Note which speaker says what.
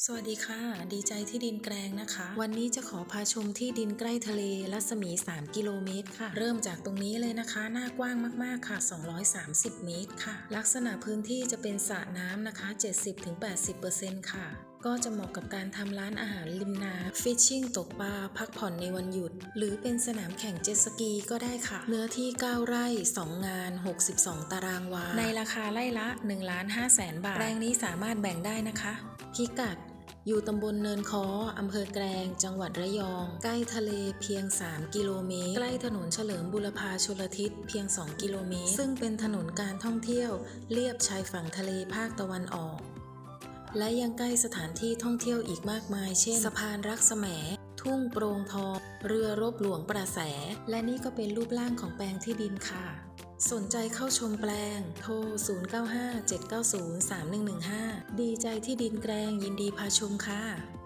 Speaker 1: สวัสดีค่ะ ดีใจที่ดินแกลงนะคะ วันนี้จะขอพาชมที่ดินใกล้ทะเลรัศมี 3 กิโลเมตรค่ะ เริ่มจากตรงนี้เลยนะคะ หน้ากว้างมากๆค่ะ 230 เมตรค่ะ ลักษณะพื้นที่จะเป็นสระน้ำนะคะ 70-80%ค่ะ ก็จะเหมาะกับการทำร้านอาหารริมน้ำฟิชชิ่งตกปลาพักผ่อนในวันหยุด หรือเป็นสนามแข่งเจ็ตสกีก็ได้ค่ะ เนื้อที่ 9 ไร่ 2 งาน 62 ตารางวา ในราคาไร่ละ1 5 0 0 0 0 0บาท แปลงนี้สามารถแบ่งได้นะคะ พิกัด อยู่ตำบลเนินคออำเภอแกลง จังหวัดระยอง ใกล้ทะเลเพียง 3 กิโลเมตร ใกล้ถนนเฉลิมบุรพาชลทิศเพียง 2 กิโลเมตร ซึ่งเป็นถนนการท่องเที่ยวเลียบชายฝั่งทะเลภาคตะวันออก และยังใกล้สถานที่ท่องเที่ยวอีกมากมาย เช่น สะพานรักแสมทุ่งโปร่งทอง เรือรบหลวงประแส และนี่ก็เป็นรูปร่างของแปลงที่ดินค่ะ สนใจเข้าชมแปลง โทร 0957903115 ดีใจที่ดินแกลงยินดีพาชมค่ะ